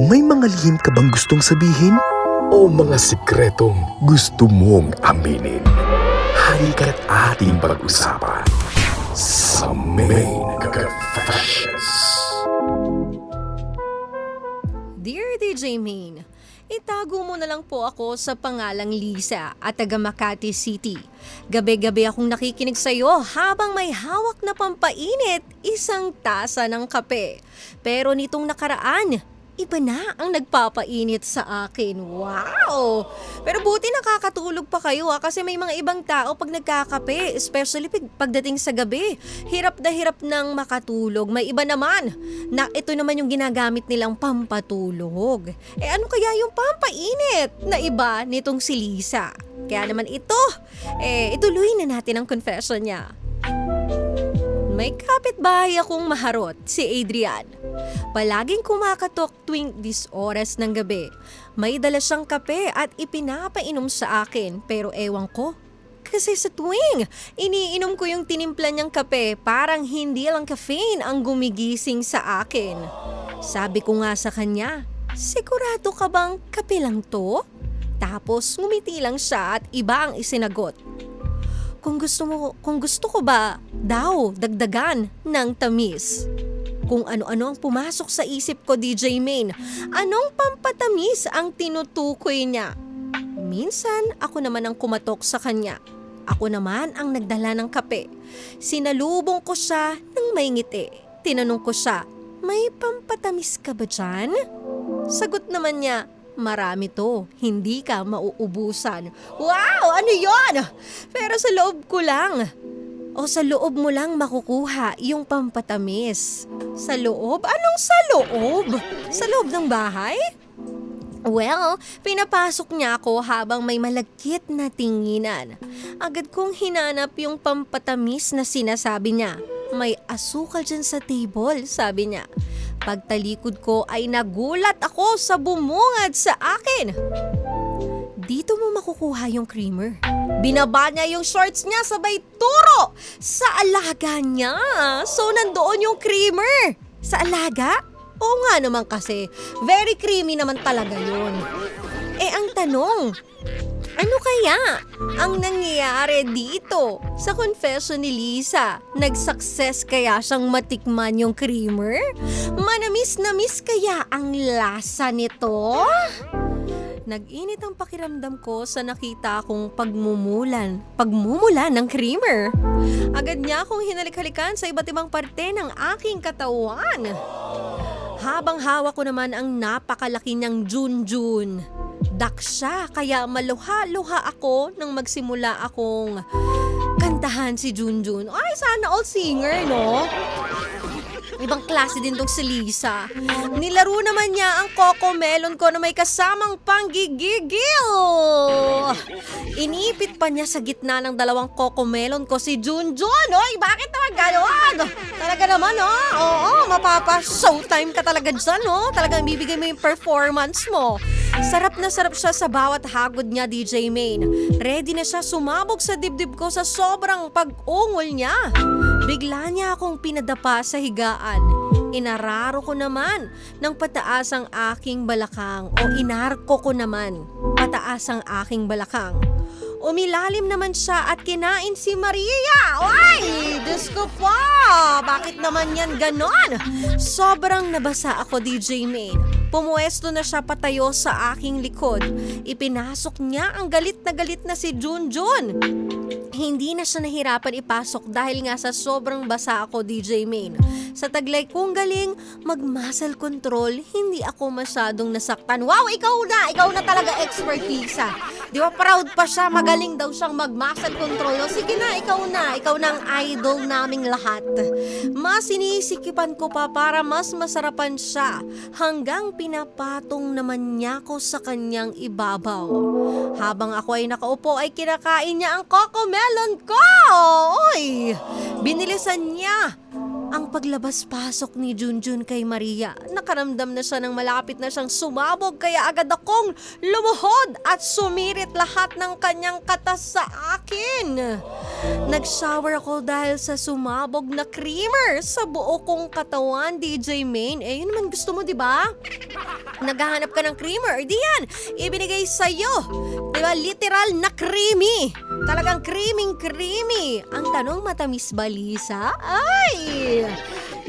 May mga lihim ka bang gustong sabihin? O mga sikretong gusto mong aminin? Halika't ating pag-usapan sa Main Confessions. Dear DJ Main, itago mo na lang po ako sa pangalang Lisa at taga Makati City. Gabi-gabi akong nakikinig sa iyo habang may hawak na pampainit isang tasa ng kape. Pero nitong nakaraan, iba na ang nagpapainit sa akin. Wow! Pero buti nakakatulog pa kayo ha kasi may mga ibang tao pag nagkakape, especially pag- pagdating sa gabi. Hirap na hirap nang makatulog. May iba naman na ito naman yung ginagamit nilang pampatulog. Eh ano kaya yung pampainit na iba nitong si Lisa? Kaya naman ito, eh ituloy na natin ang confession niya. May kapitbahay akong maharot, si Adrian. Palaging kumakatok tuwing dis oras ng gabi. May dala siyang kape at ipinapainom sa akin pero ewan ko. Kasi sa tuwing iniinom ko yung tinimpla niyang kape, parang hindi lang caffeine ang gumigising sa akin. Sabi ko nga sa kanya, sigurado ka bang kape lang to? Tapos ngumiti lang siya at iba ang isinagot. Kung gusto mo, kung gusto ko ba daw dagdagan ng tamis. Kung ano-ano ang pumasok sa isip ko, DJ Main. Anong pampatamis ang tinutukoy niya? Minsan, ako naman ang kumatok sa kanya. Ako naman ang nagdala ng kape. Sinalubong ko siya ng may ngiti. Tinanong ko siya, may pampatamis ka ba dyan? Sagot naman niya, marami to, hindi ka mauubusan. Wow, ano yon? Pero sa loob ko lang. O sa loob mo lang makukuha yung pampatamis. Sa loob? Anong sa loob? Sa loob ng bahay? Well, pinapasok niya ako habang may malagkit na tinginan. Agad kong hinanap yung pampatamis na sinasabi niya. May asukal dyan sa table, sabi niya. Pagtalikod ko ay nagulat ako sa bumungad sa akin. Dito mo makukuha yung creamer. Binaba niya yung shorts niya sabay turo sa alaga niya. So nandoon yung creamer. Sa alaga? Oo nga naman kasi, very creamy naman talaga yun. Eh ang tanong, ano kaya ang nangyayari dito sa confession ni Lisa? Nag-success kaya siyang matikman yung creamer? Manamis na miss kaya ang lasa nito? Nag-init ang pakiramdam ko sa nakita kong pagmumulan, pagmumulan ng creamer. Agad niya akong hinalik-halikan sa iba't ibang parte ng aking katawan. Habang hawak ko naman ang napakalaki niyang Junjun. Daksya, kaya maluha-luha ako nang magsimula akong kantahan si Junjun. Ay, sana all singer, no? Ibang klase din tong si Lisa. Nilaro naman niya ang Coco Melon ko na may kasamang panggigigil. Inipit pa niya sa gitna ng dalawang Coco Melon ko si Junjun. Oy, bakit naman gano'n? Talaga naman, oh. Oo, mapapa showtime ka talaga dyan, oh. Talagang bibigay mo yung performance mo. Sarap na sarap siya sa bawat hagod niya, DJ Main. Ready na siya sumabog sa dibdib ko sa sobrang pag-ungol niya. Bigla niya akong pinadapa sa higaan. Inararo ko naman ng pataas ang aking balakang o inarko ko naman pataas ang aking balakang. Umilalim naman siya at kinain si Maria. Ay! Diyos ko po! Bakit naman yan ganon? Sobrang nabasa ako, DJ Main. Pumuesto na siya patayo sa aking likod. Ipinasok niya ang galit na galit na si Junjun. Hindi na siya nahirapan ipasok dahil nga sa sobrang basa ako, DJ Main. Sa taglay kong galing, mag-muscle control, hindi ako masyadong nasaktan. Wow, ikaw na! Ikaw na talaga expert, Lisa. Di ba proud pa siya, magaling daw siyang mag-muscle control. O sige na, ikaw na. Ikaw na ang idol naming lahat. Mas sinisikipan ko pa para mas masarapan siya hanggang pinapatong naman niya ko sa kanyang ibabaw. Habang ako ay nakaupo ay kinakain niya ang coco melon ko! Oy! Binilisan niya ang paglabas-pasok ni Junjun kay Maria. Nakaramdam na siya ng malapit na siyang sumabog kaya agad akong lumuhod at sumirit lahat ng kanyang katas sa akin. Nag-shower ako dahil sa sumabog na creamer sa buo kong katawan, DJ Main. Eh, yun naman gusto mo, di ba? Naghahanap ka ng creamer, di yan, ibinigay sa'yo. Di ba, literal na creamy. Talagang creaming creamy. Ang tanong, matamis ba, Lisa? Ay!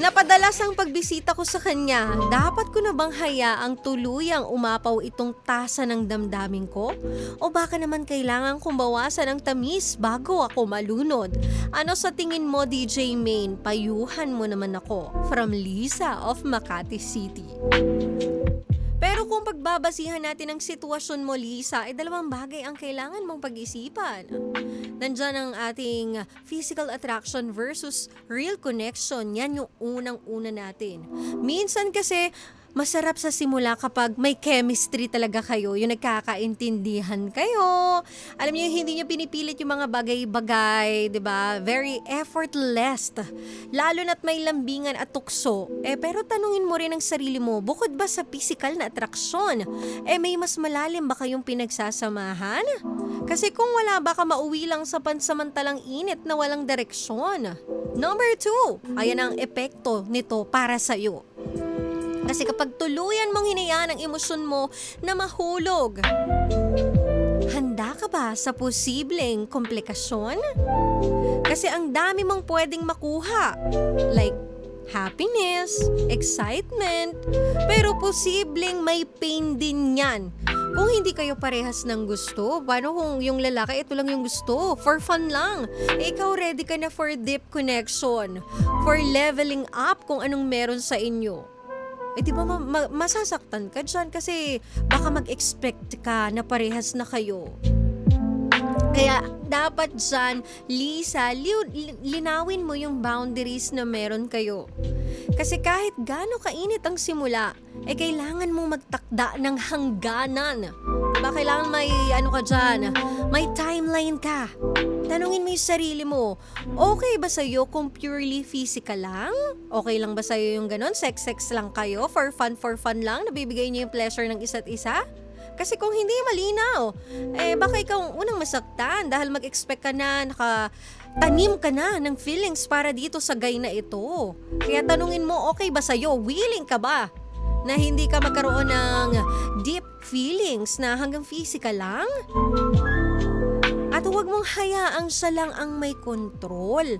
Napadalas ang pagbisita ko sa kanya. Dapat ko na bang hayaang tuluyang umapaw itong tasa ng damdamin ko? O baka naman kailangan kong bawasan ang tamis bago ako malunod? Ano sa tingin mo, DJ Main? Payuhan mo naman ako. From Lisa of Makati City. Pero kung pagbabasihan natin ang sitwasyon mo, Lisa, ay dalawang bagay ang kailangan mong pag-isipan. Nandyan ang ating physical attraction versus real connection. Yan yung unang-una natin. Minsan kasi, masarap sa simula kapag may chemistry talaga kayo, yung nagkakaintindihan kayo. Alam niyo, hindi niyo pinipilit yung mga bagay-bagay, 'di ba? Very effortless. Lalo na't may lambingan at tukso. Eh, pero tanungin mo rin ang sarili mo, bukod ba sa physical na atraksyon, eh may mas malalim ba kayong pinagsasamahan? Kasi kung wala, baka mauwi lang sa pansamantalang init na walang direksyon. Number two, ayan ang epekto nito para sa'yo. Kasi kapag tuluyan mong hinayaan ang emosyon mo na mahulog, handa ka ba sa posibleng komplikasyon? Kasi ang dami mong pwedeng makuha. Like, happiness, excitement, pero posibleng may pain din yan. Kung hindi kayo parehas ng gusto, paano kung yung lalaki ito lang yung gusto? For fun lang. Eh, ikaw ready ka na for deep connection, for leveling up kung anong meron sa inyo. Eh di ba ma- ma- masasaktan ka dyan kasi baka mag-expect ka na parehas na kayo. Kaya dapat dyan, Lisa, li- linawin mo yung boundaries na meron kayo. Kasi kahit gaano kainit ang simula, eh kailangan mo magtakda ng hangganan. Diba? Kailangan may ano ka dyan, may timeline ka. Tanungin mo yung sarili mo, okay ba sa'yo kung purely physical lang? Okay lang ba sa'yo yung ganon? Sex-sex lang kayo? For fun, for fun lang? Nabibigay niyo yung pleasure ng isa't isa? Kasi kung hindi malinaw, eh baka ikaw ang unang masaktan dahil mag-expect ka na, nakatanim ka na ng feelings para dito sa gay na ito. Kaya tanungin mo, okay ba sa'yo? Willing ka ba? Na hindi ka magkaroon ng deep feelings na hanggang physical lang? Huwag mong hayaang siya lang ang may kontrol.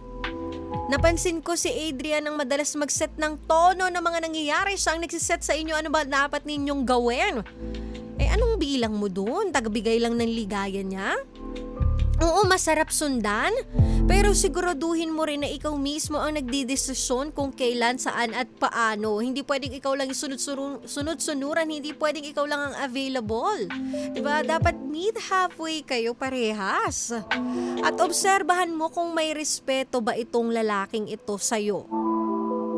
Napansin ko si Adrian ang madalas mag-set ng tono ng mga nangyayari. Siya ang nagsiset sa inyo ano ba dapat ninyong gawin. Eh anong bilang mo doon? Tagabigay lang ng ligaya niya? Oo, masarap sundan. Pero siguraduhin mo rin na ikaw mismo ang nagdidesisyon kung kailan, saan at paano. Hindi pwedeng ikaw lang sunod-sunuran, hindi pwedeng ikaw lang ang available. ba? Dapat meet halfway kayo parehas. At obserbahan mo kung may respeto ba itong lalaking ito sa'yo.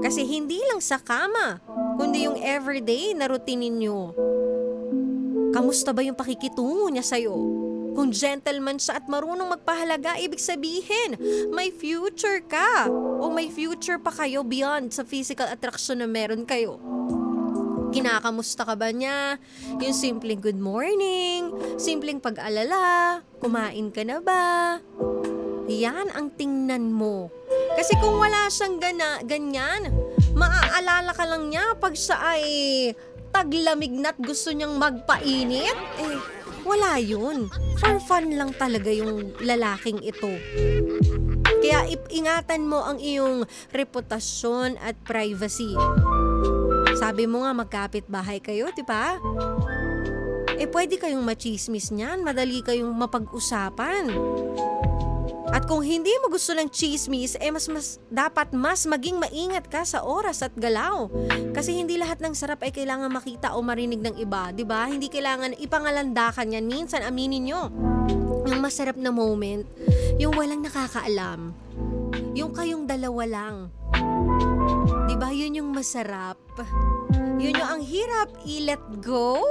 Kasi hindi lang sa kama, kundi yung everyday na routine ninyo. Kamusta ba yung pakikitungo niya sa'yo? Kung gentleman siya at marunong magpahalaga, ibig sabihin, may future ka. O may future pa kayo beyond sa physical attraction na meron kayo. Kinakamusta ka ba niya? Yung simpleng good morning, simpleng pag-alala, kumain ka na ba? Yan ang tingnan mo. Kasi kung wala siyang gana, ganyan, maaalala ka lang niya pag siya ay taglamig na't gusto niyang magpainit, eh, wala yun. For fun lang talaga yung lalaking ito. Kaya ingatan mo ang iyong reputasyon at privacy. Sabi mo nga magkapit bahay kayo, di ba? Eh pwede kayong machismis niyan, madali kayong mapag-usapan. At kung hindi mo gusto ng chismis, eh mas, mas dapat mas maging maingat ka sa oras at galaw. Kasi hindi lahat ng sarap ay kailangan makita o marinig ng iba, 'di ba? Hindi kailangan ipangalandakan yan. Minsan aminin nyo, yung masarap na moment, yung walang nakakaalam. Yung kayong dalawa lang. 'Di ba? Yun yung masarap. Yun yung ang hirap i-let go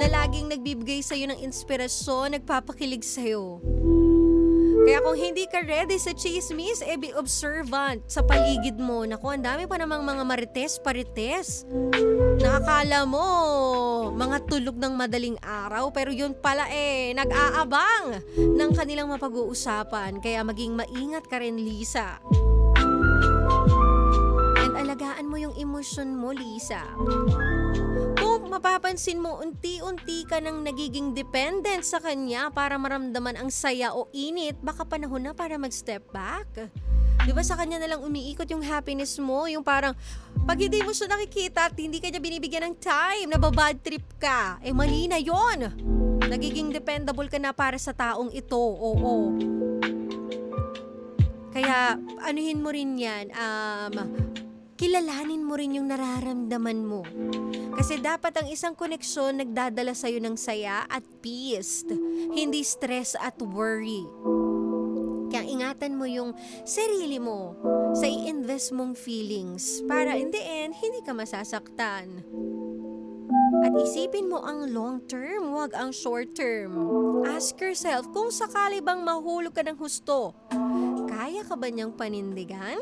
na laging nagbibigay sa'yo ng inspirasyon, nagpapakilig sa'yo. Kung hindi ka ready sa chismis, eh be observant sa paligid mo. Naku, ang dami pa namang mga marites, parites. Nakakala mo, mga tulog ng madaling araw, pero yun pala eh, nag-aabang ng kanilang mapag-uusapan. Kaya maging maingat ka rin, Lisa. And alagaan mo yung emosyon mo, Lisa. Mapapansin mo, unti-unti ka nang nagiging dependent sa kanya para maramdaman ang saya o init, baka panahon na para mag-step back. Di ba sa kanya na lang umiikot yung happiness mo? Yung parang, pag hindi mo siya nakikita at hindi ka niya binibigyan ng time, nababad trip ka, eh mali na yon. Nagiging dependable ka na para sa taong ito, oo. Kaya, anuhin mo rin yan, um, kilalanin mo rin yung nararamdaman mo. Kasi dapat ang isang koneksyon nagdadala sa'yo ng saya at peace, hindi stress at worry. Kaya ingatan mo yung sarili mo sa i-invest mong feelings para in the end, hindi ka masasaktan. At isipin mo ang long term, huwag ang short term. Ask yourself kung sakali bang mahulog ka ng husto, kaya ka ba niyang panindigan?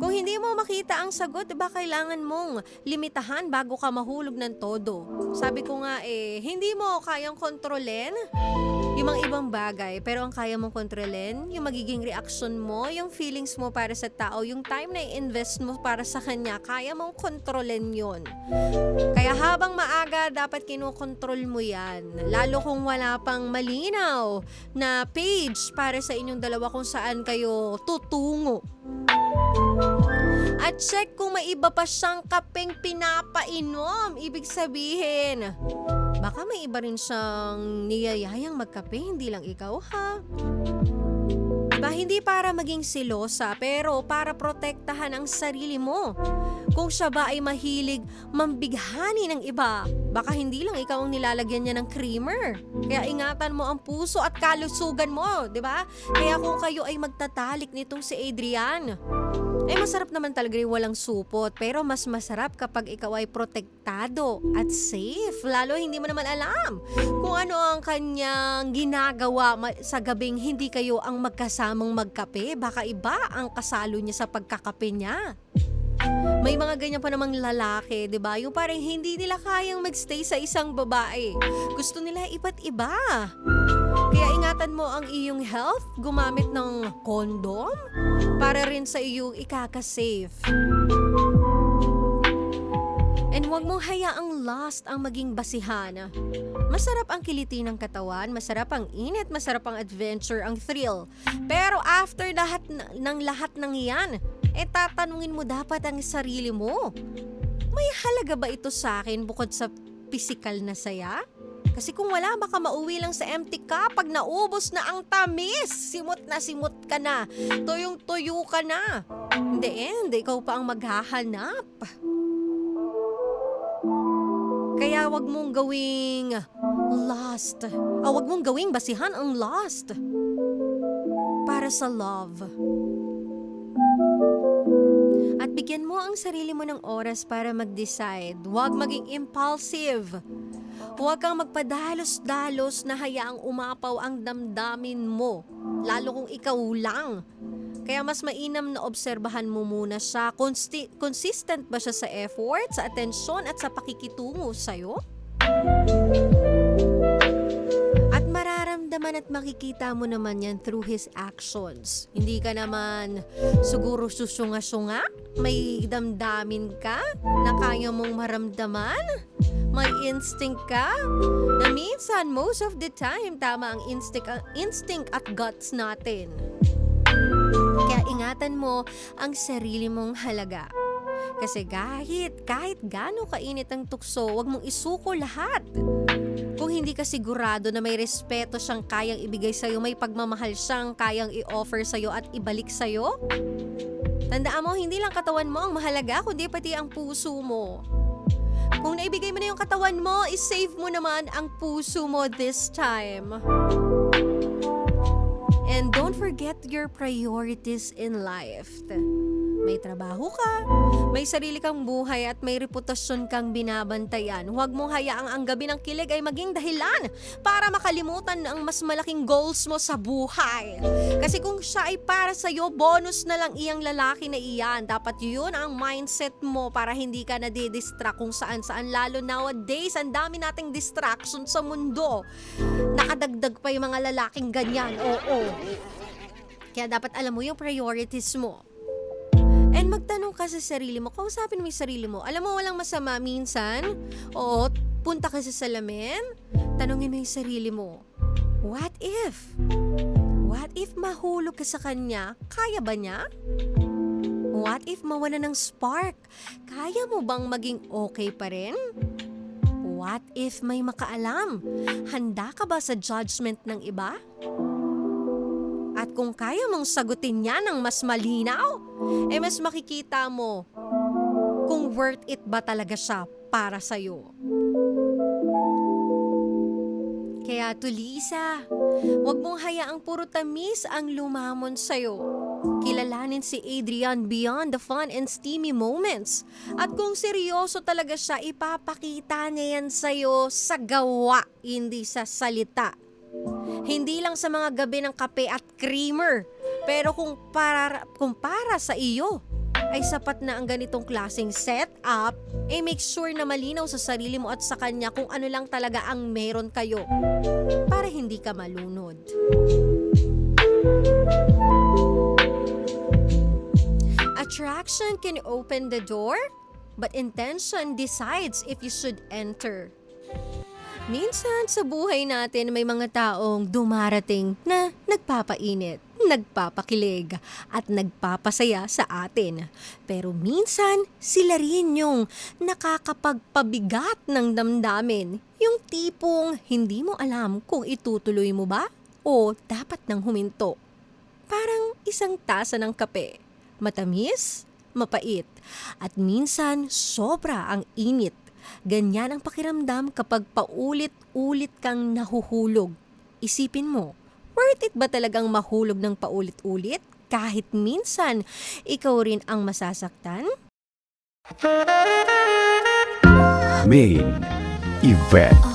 Kung hindi mo makita ang sagot, diba kailangan mong limitahan bago ka mahulog ng todo? Sabi ko nga eh, hindi mo kayang kontrolin yung mga ibang bagay, pero ang kaya mong kontrolin, yung magiging reaction mo, yung feelings mo para sa tao, yung time na i-invest mo para sa kanya, kaya mong kontrolin yon. Kaya habang maaga, dapat kinokontrol mo yan. Lalo kung wala pang malinaw na page para sa inyong dalawa kung saan kayo tutungo. At check kung may iba pa siyang kapeng pinapainom. Ibig sabihin, baka may iba rin siyang niyayayang magkape, hindi lang ikaw ha. Diba, hindi para maging silosa, pero para protektahan ang sarili mo. Kung siya ba ay mahilig mambighani ng iba, baka hindi lang ikaw ang nilalagyan niya ng creamer. Kaya ingatan mo ang puso at kalusugan mo, di ba? Kaya kung kayo ay magtatalik nitong si Adrian, eh masarap naman talaga yung walang supot, pero mas masarap kapag ikaw ay protektado at safe. Lalo hindi mo naman alam kung ano ang kanyang ginagawa sa gabing hindi kayo ang magkasamang magkape. Baka iba ang kasalo niya sa pagkakape niya. May mga ganyan pa namang lalaki, 'di ba? Yung parang hindi nila kayang magstay sa isang babae. Gusto nila iba't iba. Kaya ingatan mo ang iyong health, gumamit ng condom para rin sa iyong ikaka-safe. And huwag mong hayaang last ang maging basihan. Masarap ang kiliti ng katawan, masarap ang init, masarap ang adventure, ang thrill. Pero after lahat ng lahat ng iyan, eh tatanungin mo dapat ang sarili mo. May halaga ba ito sa akin bukod sa physical na saya? Kasi kung wala, baka mauwi lang sa empty cup pag naubos na ang tamis. Simot na simot ka na. Tuyong tuyo ka na. In the end, ikaw pa ang maghahanap. Kaya wag mong gawing lost. O wag mong gawing basihan ang lost. Para sa love. Bigyan mo ang sarili mo ng oras para mag-decide. Huwag maging impulsive. Huwag kang magpadalos-dalos na hayaang umapaw ang damdamin mo. Lalo kung ikaw lang. Kaya mas mainam na obserbahan mo muna siya. Consti- consistent ba siya sa effort, sa atensyon at sa pakikitungo sa'yo? At mararamdaman at makikita mo naman yan through his actions. Hindi ka naman siguro susunga-sunga? May damdamin ka na kaya mong maramdaman? May instinct ka? Na minsan, most of the time, tama ang instinct, instinct at guts natin. Kaya ingatan mo ang sarili mong halaga. Kasi kahit, kahit gaano kainit ang tukso, wag mong isuko lahat. Kung hindi ka sigurado na may respeto siyang kayang ibigay sa'yo, may pagmamahal siyang kayang i-offer sa'yo at ibalik sa'yo, tandaan mo, hindi lang katawan mo ang mahalaga, kundi pati ang puso mo. Kung naibigay mo na yung katawan mo, isave mo naman ang puso mo this time. And don't forget your priorities in life. May trabaho ka, may sarili kang buhay at may reputasyon kang binabantayan. Huwag mong hayaang ang gabi ng kilig ay maging dahilan para makalimutan ang mas malaking goals mo sa buhay. Kasi kung siya ay para sa'yo, bonus na lang iyang lalaki na iyan. Dapat yun ang mindset mo para hindi ka nadidistract kung saan saan. Lalo nowadays, ang dami nating distraction sa mundo. Nakadagdag pa yung mga lalaking ganyan. Oo. Kaya dapat alam mo yung priorities mo. And magtanong ka sa sarili mo, kausapin mo yung sarili mo. Alam mo, walang masama minsan. Oo, punta ka sa salamin, tanongin mo yung sarili mo. What if? What if mahulog ka sa kanya? Kaya ba niya? What if mawala ng spark? Kaya mo bang maging okay pa rin? What if may makaalam? Handa ka ba sa judgment ng iba? At kung kaya mong sagutin niya ng mas malinaw, eh mas makikita mo kung worth it ba talaga siya para sa'yo. Kaya Tulisa, huwag mong hayaang puro tamis ang lumamon sa'yo. Kilalanin si Adrian beyond the fun and steamy moments. At kung seryoso talaga siya, ipapakita niya yan sa'yo sa gawa, hindi sa salita. Hindi lang sa mga gabi ng kape at creamer, pero kung para, kung para sa iyo, ay sapat na ang ganitong klaseng setup, eh make sure na malinaw sa sarili mo at sa kanya kung ano lang talaga ang meron kayo para hindi ka malunod. Attraction can open the door, but intention decides if you should enter. Minsan sa buhay natin may mga taong dumarating na nagpapainit, nagpapakilig at nagpapasaya sa atin. Pero minsan sila rin yung nakakapagpabigat ng damdamin. Yung tipong hindi mo alam kung itutuloy mo ba o dapat nang huminto. Parang isang tasa ng kape. Matamis, mapait, at minsan sobra ang init. Ganyan ang pakiramdam kapag paulit-ulit kang nahuhulog. Isipin mo, worth it ba talagang mahulog ng paulit-ulit? Kahit minsan, ikaw rin ang masasaktan? Main Event